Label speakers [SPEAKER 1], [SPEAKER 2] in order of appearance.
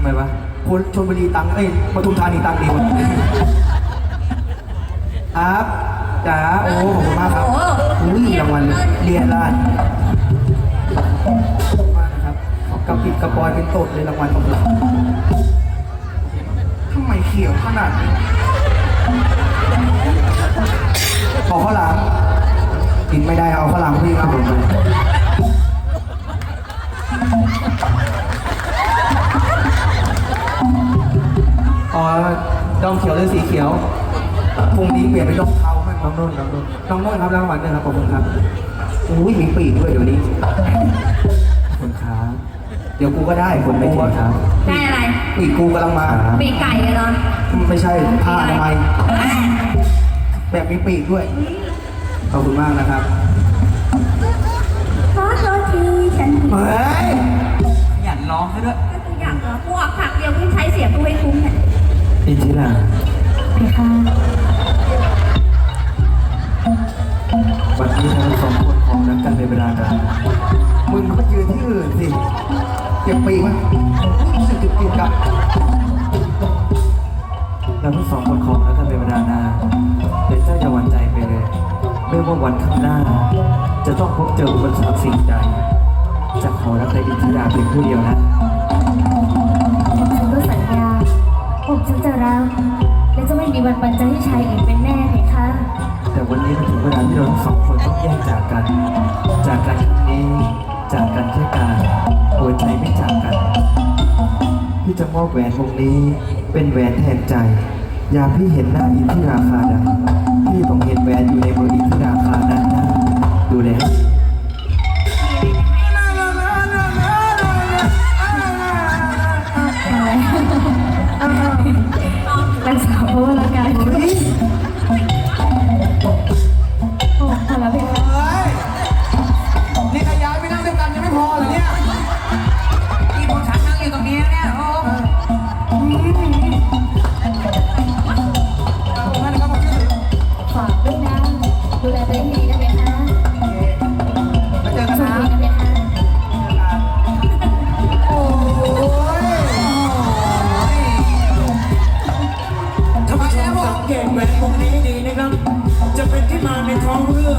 [SPEAKER 1] ำไมวะ
[SPEAKER 2] คนชลบุรีตังค์เอ้ยปทุมธานีตังค์ดีกว่าครับจ๋าโอ้ขอบคุณมากครับอุ้ยรางวัลเรียนลาดขอบคุณมากนะครับกระปิดกระปอยเป็นตดเลยรางวัลของเราทำไมเขียวขนาดนี้ขอข้าวหลามกินไม่ได้เอาข้าวหลามพี่เอาไป อ๋อดองเขียวหรือสีเขียวพรุ่งนี้เปลี่ยนเป็นดองเทาไหม
[SPEAKER 1] น้องนุ่นน้องนุ่น
[SPEAKER 2] น้องโน้นครับรางวัลด้วยครับขอบคุณครับอุ้ยมีปีกด้วยเดี๋ยวนี้
[SPEAKER 1] ขอบคุณครับ
[SPEAKER 2] เดี๋ยวกูก็ได้
[SPEAKER 1] คนไม่เก่งครับ
[SPEAKER 3] ได้อะไร
[SPEAKER 2] ปีกกูกำลังมา
[SPEAKER 3] ปีกไก่เลยเหรอ
[SPEAKER 2] ไม่ใช่ผ้าอนามัยแบบมีปีกด้วยขอบคุณมากนะครับ
[SPEAKER 3] ขอโทษทีฉัน
[SPEAKER 2] เฮ้ย
[SPEAKER 1] อยากร้องซะด้วย
[SPEAKER 3] อิน
[SPEAKER 1] ทิรา
[SPEAKER 3] เพคะ
[SPEAKER 1] วันนี้ทั้งสองคนของรักกันในเวลานาน
[SPEAKER 2] มึงก็ยืนที่อื่นสิเก็บปีกมั้ยรู้สึกติดๆกับ
[SPEAKER 1] เราทั้งสองคนของรักกันในเวลานานแต่เจ้าอย่าหวั่นใจไปเลย ไม่ว่าวันข้างหน้า จะต้องพบเจออุปสรรคสิ่งใดจะขอรักในอินทิราเพียงผู้เดียวนะ
[SPEAKER 4] วันปันใจให้ชายอื่นเป็นแน่เพคะ
[SPEAKER 1] แต่วันนี้มันถึงเวลาที่เราทั้งสองคนต้องแยกจากกัน จากกันครั้งนี้จากกันแค่กายหัวใจไม่จากกัน พี่จะมอบแหวนวงนี้เป็นแหวนแทนใจยาพี่เห็นหน้าอินที่ราคาใดพี่ต้องเห็นแหวนอยู่ในมือ
[SPEAKER 4] เรื่อ